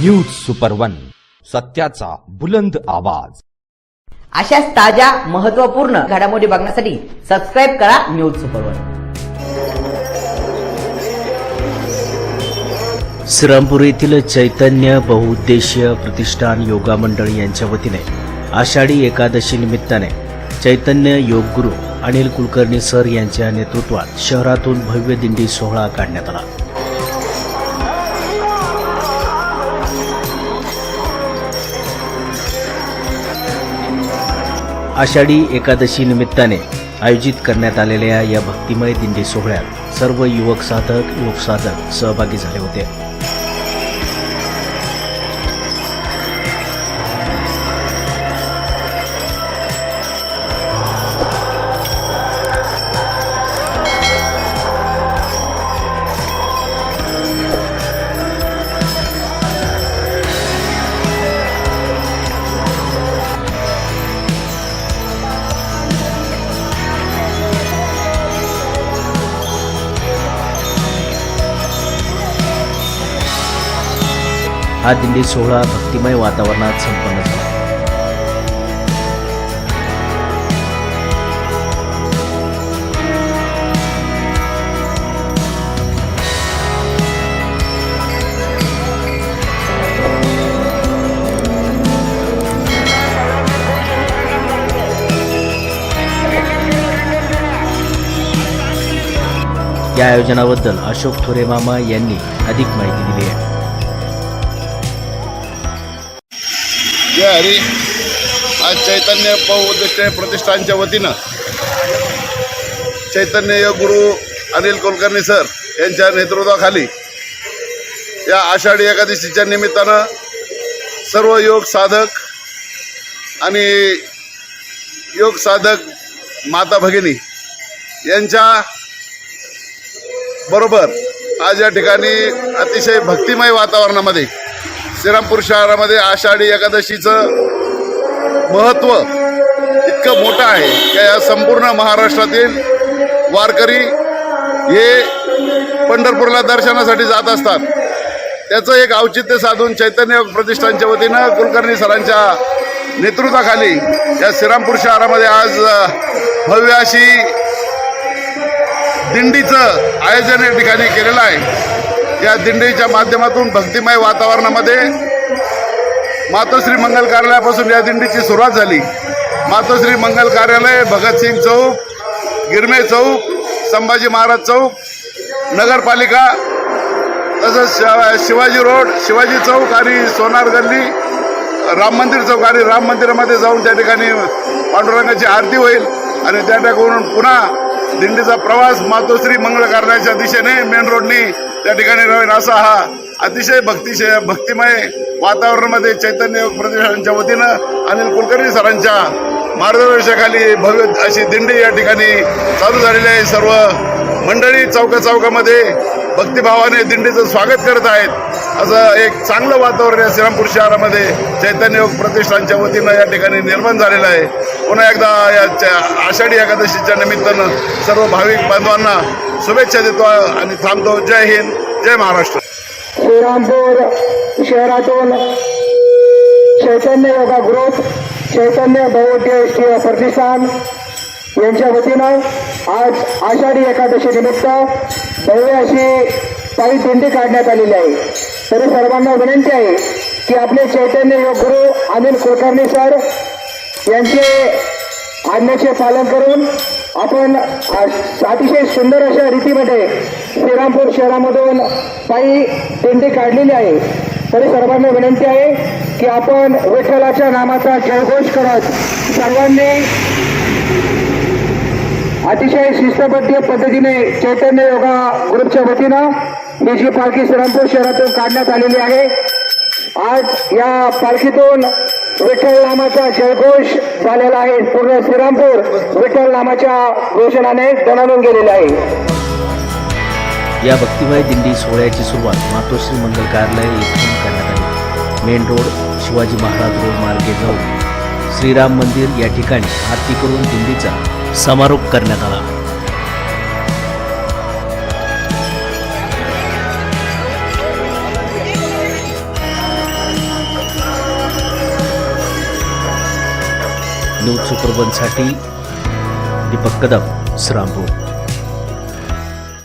News super one सत्याचा बुलंद आवाज. अशाच ताज्या महत्त्वपूर्ण घडामोडी बघण्यासाठी सबस्क्राईब करा न्यूज सुपरवर श्रीरामपूर येथील चैतन्य बहुउद्देशीय प्रतिष्ठान योगा मंडळ यांच्या वतीने आषाढी एकादशी निमित्ताने चैतन्य योग गुरु अनिल कुलकर्णी सर यांच्या नेतृत्वात शहरातून भव्य दिंडी सोहळा काढण्यात आला. आषाढी एकादशी निमित्ताने आयोजित करण्यात आलेल्या या भक्तिमय दिंडी सोहळ्यात सर्व युवक साधक योग साधक सहभागी झाले होते. हा दिंडी सोहळा भक्तिमय वातावरणात संपन्न झाला. या आयोजनाबद्दल अशोक थोरे मामा यांनी अधिक माहिती दिली आहे. जय हरी. आज चैतन्य बहुउद्दिष्ट प्रतिष्ठानच्या वतीनं चैतन्य योग गुरु अनिल कुलकर्णी सर यांच्या नेतृत्वाखाली या आषाढी एकादशीच्या निमित्तानं सर्व योग साधक आणि योग साधक माता भगिनी यांच्या बरोबर आज या ठिकाणी अतिशय भक्तिमय वातावरणामध्ये श्रीरामपूर शहरामध्ये आषाढी एकादशीचं महत्त्व इतकं मोठं आहे की या संपूर्ण महाराष्ट्रातील वारकरी हे पंढरपूरला दर्शनासाठी जात असतात. त्याचं एक औचित्य साधून चैतन्य प्रतिष्ठानच्या वतीनं कुलकर्णी सरांच्या नेतृत्वाखाली या श्रीरामपूर शहरामध्ये आज भव्य अशी दिंडीचं आयोजन या ठिकाणी केलेलं आहे. या दिंडीच्या माध्यमातून भक्तिमय वातावरणामध्ये मातोश्री मंगल कार्यालयापासून या दिंडीची सुरुवात झाली. मातोश्री मंगल कार्यालय भगतसिंग चौक गिरमे चौक संभाजी महाराज चौक नगरपालिका तसंच शिवाजी रोड शिवाजी चौक आणि सोनार गल्ली राम मंदिर चौक आणि राम मंदिरामध्ये जाऊन त्या ठिकाणी पांडुरंगाची आरती होईल आणि त्या ठिकाणून पुन्हा दिंडीचा प्रवास मातोश्री मंगळ करण्याच्या दिशेने मेन रोडनी त्या ठिकाणी राहील असा हा अतिशय भक्तिशय भक्तिमय वातावरणामध्ये चैतन्य प्रतिष्ठानच्या वतीनं अनिल कुलकर्णी सरांच्या मार्गदर्शनाखाली भव्य अशी दिंडी या ठिकाणी चालू झालेली आहे. सर्व मंडळी चौका चौकामध्ये भक्तिभावाने दिंडीचं स्वागत करत आहेत. असं एक चांगलं वातावरण या श्रीरामपूर शहरामध्ये. चैतन्य योग प्रतिष्ठानच्या वतीनं या ठिकाणी निर्माण झालेलं आहे. पुन्हा एकदा या आषाढी एकादशीच्या निमित्तानं सर्व भाविक बांधवांना शुभेच्छा देतो आणि थांबतो. जय हिंद जय महाराष्ट्र. श्रीरामपूर शहरातून चैतन्य योगा ग्रुप चैतन्य बहुउद्देशीय प्रतिष्ठान यांच्या वतीनं आज आषाढी एकादशी निमित्त भव्य अशी काही दिंडी काढण्यात आलेली आहे. तरी सर्वांना विनंती आहे की आपले चैतन्य योग गुरु अनिल कुलकर्णी सर यांचे आज्ञाचे पालन करून आपण अतिशय सुंदर अशा रीतीमध्ये श्रीरामपूर शहरामधून काही दिंडी काढलेली आहे. तरी सर्वांना विनंती आहे की आपण विठ्ठलाच्या नामाचा जयघोष करत सर्वांनी अतिशय शिस्तबद्ध पद्धतीने चैतन्य योगा ग्रुपच्या वतीनं ही पालखी श्रीरामपूर शहरातून काढण्यात आलेली आहे. आज या पालखीतून विठ्ठल नामाचा जयघोष झालेला आहे. पूर्ण श्रीरामपूर विठ्ठल नामाच्या घोषणाने जणावून गेलेले आहे. या भक्तिमय दिंडी सोहळ्याची सुरुवात मातोश्री मंगल कार्यालय येथून करण्यात आली. Main road Shivaji Maharaj road मार्गे जाऊन श्रीराम मंदिर या ठिकाणी आरती करून दिंडीचा समारोप करण्यात आला. न्यूज सुपरवनसाठी दीपक कदम श्रामपूर